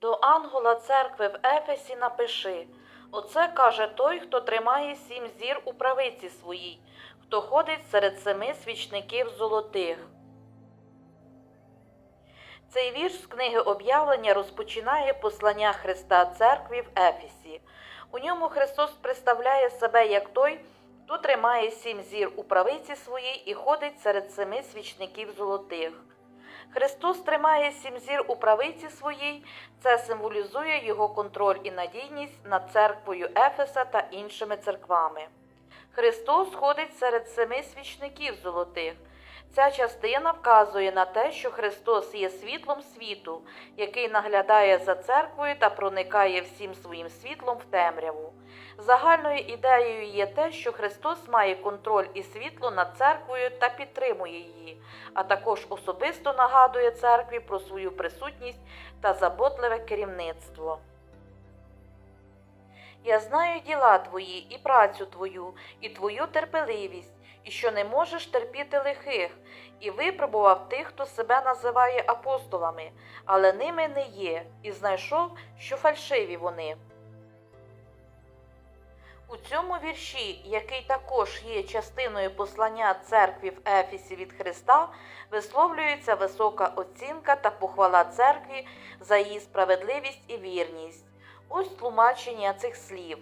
До ангела церкви в Ефесі напиши Оце каже той, хто тримає сім зір у правиці своїй, хто ходить серед семи свічників золотих. Цей вірш з книги об'явлення розпочинає послання Христа церкві в Ефесі. У ньому Христос представляє себе як той, хто тримає сім зір у правиці своїй і ходить серед семи свічників золотих. Христос тримає сім зір у правиці своїй, це символізує його контроль і надійність над церквою Ефеса та іншими церквами. Христос ходить серед семи свічників золотих. Ця частина вказує на те, що Христос є світлом світу, який наглядає за церквою та проникає всім своїм світлом в темряву. Загальною ідеєю є те, що Христос має контроль і світло над церквою та підтримує її, а також особисто нагадує церкві про свою присутність та заботливе керівництво. Я знаю діла твої і працю твою, і твою терпеливість, і що не можеш терпіти лихих, і випробував тих, хто себе називає апостолами, але ними не є, і знайшов, що фальшиві вони. У цьому вірші, який також є частиною послання церкві в Ефісі від Христа, висловлюється висока оцінка та похвала церкві за її справедливість і вірність. Ось тлумачення цих слів.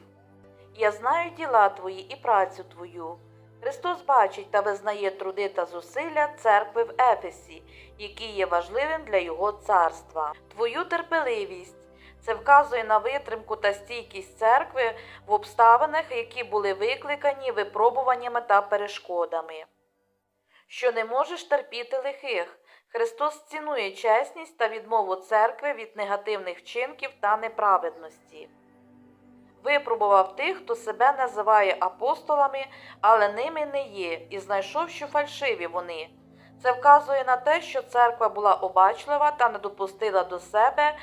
Я знаю діла твої і працю твою. Христос бачить та визнає труди та зусилля церкви в Ефесі, які є важливим для Його царства. Твою терпеливість. Це вказує на витримку та стійкість церкви в обставинах, які були викликані випробуваннями та перешкодами. Що не можеш терпіти лихих. Христос цінує чесність та відмову церкви від негативних вчинків та неправедності. Випробував тих, хто себе називає апостолами, але ними не є, і знайшов, що фальшиві вони. Це вказує на те, що церква була обачлива та не допустила до себе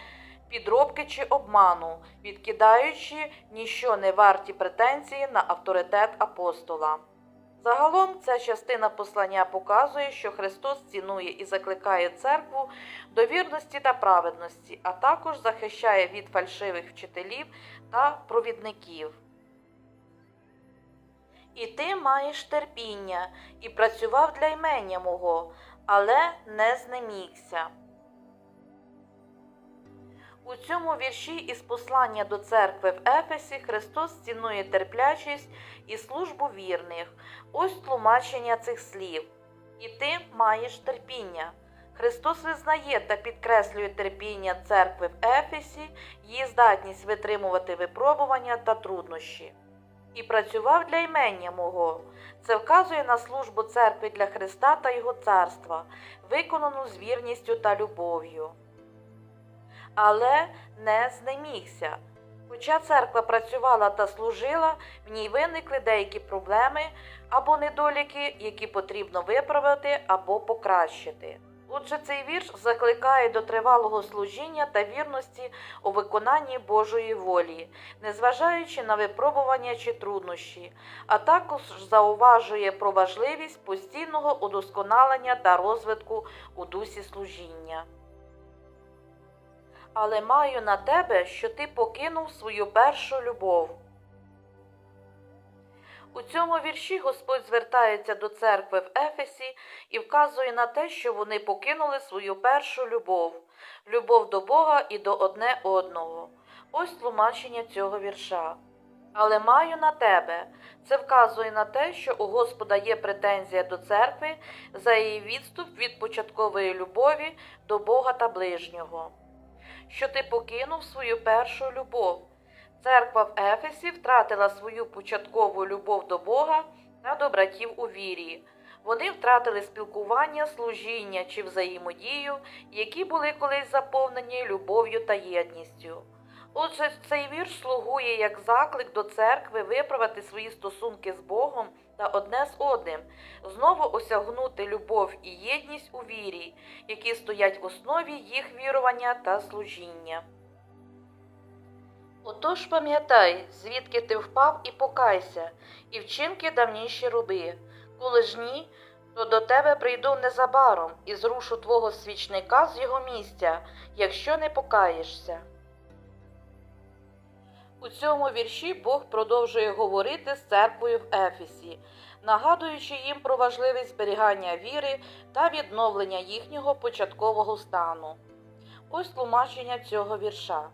підробки чи обману, відкидаючи ніщо не варті претензії на авторитет апостола. Загалом ця частина послання показує, що Христос цінує і закликає церкву до вірності та праведності, а також захищає від фальшивих вчителів та провідників. І ти маєш терпіння і працював для імення мого, але не знемігся. У цьому вірші із послання до церкви в Ефесі Христос цінує терплячість і службу вірних. Ось тлумачення цих слів. І ти маєш терпіння. Христос визнає та підкреслює терпіння церкви в Ефесі, її здатність витримувати випробування та труднощі. І працював для імення мого. Це вказує на службу церкви для Христа та Його царства, виконану з вірністю та любов'ю але не знемігся. Хоча церква працювала та служила, в ній виникли деякі проблеми або недоліки, які потрібно виправити або покращити. Отже, цей вірш закликає до тривалого служіння та вірності у виконанні Божої волі, незважаючи на випробування чи труднощі, а також зауважує про важливість постійного удосконалення та розвитку у дусі служіння але маю на тебе, що ти покинув свою першу любов. У цьому вірші Господь звертається до церкви в Ефесі і вказує на те, що вони покинули свою першу любов, любов до Бога і до одне одного. Ось тлумачення цього вірша. Але маю на тебе. Це вказує на те, що у Господа є претензія до церкви за її відступ від початкової любові до Бога та ближнього що ти покинув свою першу любов. Церква в Ефесі втратила свою початкову любов до Бога та до братів у вірі. Вони втратили спілкування, служіння чи взаємодію, які були колись заповнені любов'ю та єдністю. Отже, цей вірш слугує як заклик до церкви виправити свої стосунки з Богом та одне з одним, знову осягнути любов і єдність у вірі, які стоять в основі їх вірування та служіння. Отож пам'ятай, звідки ти впав і покайся, і вчинки давніші роби. Коли ж ні, то до тебе прийду незабаром і зрушу твого свічника з його місця, якщо не покаєшся. У цьому вірші Бог продовжує говорити з церквою в Ефесі, нагадуючи їм про важливість зберігання віри та відновлення їхнього початкового стану. Ось тлумачення цього вірша.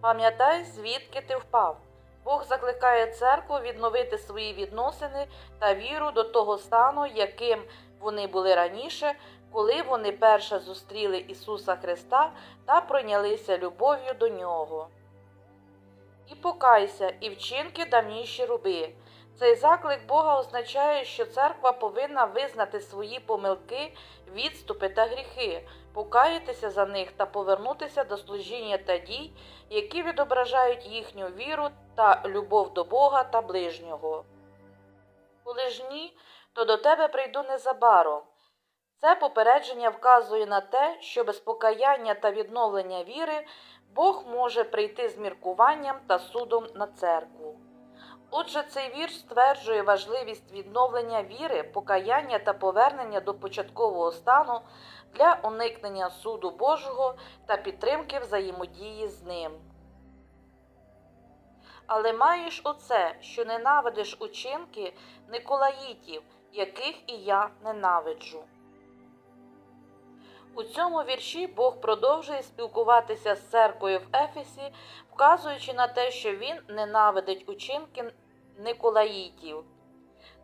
Пам'ятай, звідки ти впав. Бог закликає церкву відновити свої відносини та віру до того стану, яким вони були раніше, коли вони перше зустріли Ісуса Христа та прийнялися любов'ю до Нього. І покайся, і вчинки давніші руби. Цей заклик Бога означає, що церква повинна визнати свої помилки, відступи та гріхи, покаятися за них та повернутися до служіння та дій, які відображають їхню віру та любов до Бога та ближнього. Коли ж ні, то до тебе прийду незабаром. Це попередження вказує на те, що без покаяння та відновлення віри Бог може прийти з міркуванням та судом на церкву. Отже, цей вірш стверджує важливість відновлення віри, покаяння та повернення до початкового стану для уникнення суду Божого та підтримки взаємодії з ним. Але маєш оце, що ненавидиш учинки Николаїтів, яких і я ненавиджу. У цьому вірші Бог продовжує спілкуватися з церквою в Ефесі, вказуючи на те, що він ненавидить учинки Николаїтів.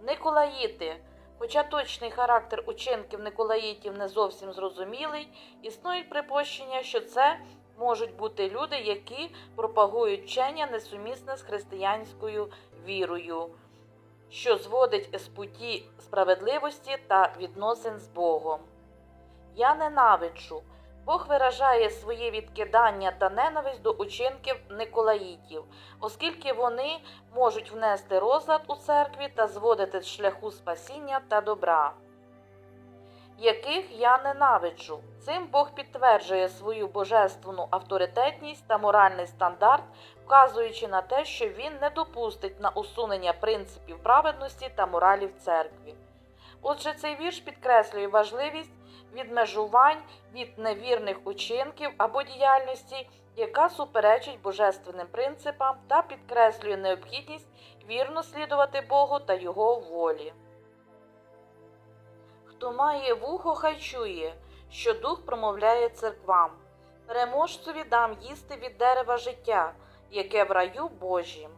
Николаїти, хоча точний характер учинків Николаїтів не зовсім зрозумілий, існують припущення, що це можуть бути люди, які пропагують вчення несумісне з християнською вірою, що зводить з путі справедливості та відносин з Богом. Я ненавиджу. Бог виражає своє відкидання та ненависть до учинків Николаїтів, оскільки вони можуть внести розлад у церкві та зводити з шляху спасіння та добра, яких я ненавиджу. Цим Бог підтверджує свою божественну авторитетність та моральний стандарт, вказуючи на те, що він не допустить на усунення принципів праведності та моралі в церкві. Отже, цей вірш підкреслює важливість відмежувань від невірних учинків або діяльності, яка суперечить божественним принципам та підкреслює необхідність вірно слідувати Богу та Його волі. Хто має вухо, хай чує, що дух промовляє церквам. Переможцеві дам їсти від дерева життя, яке в раю Божім.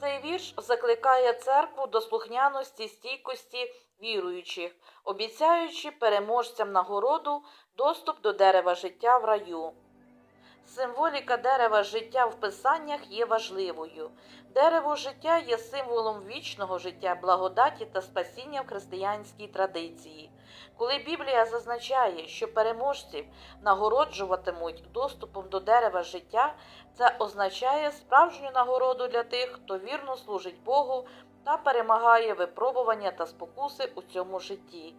Цей вірш закликає церкву до слухняності стійкості віруючих, обіцяючи переможцям нагороду доступ до дерева життя в раю. Символіка дерева життя в писаннях є важливою. Дерево життя є символом вічного життя, благодаті та спасіння в християнській традиції. Коли Біблія зазначає, що переможців нагороджуватимуть доступом до дерева життя, це означає справжню нагороду для тих, хто вірно служить Богу та перемагає випробування та спокуси у цьому житті.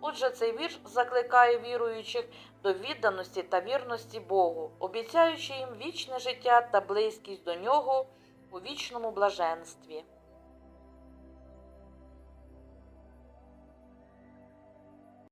Отже, цей вірш закликає віруючих до відданості та вірності Богу, обіцяючи їм вічне життя та близькість до нього у вічному блаженстві.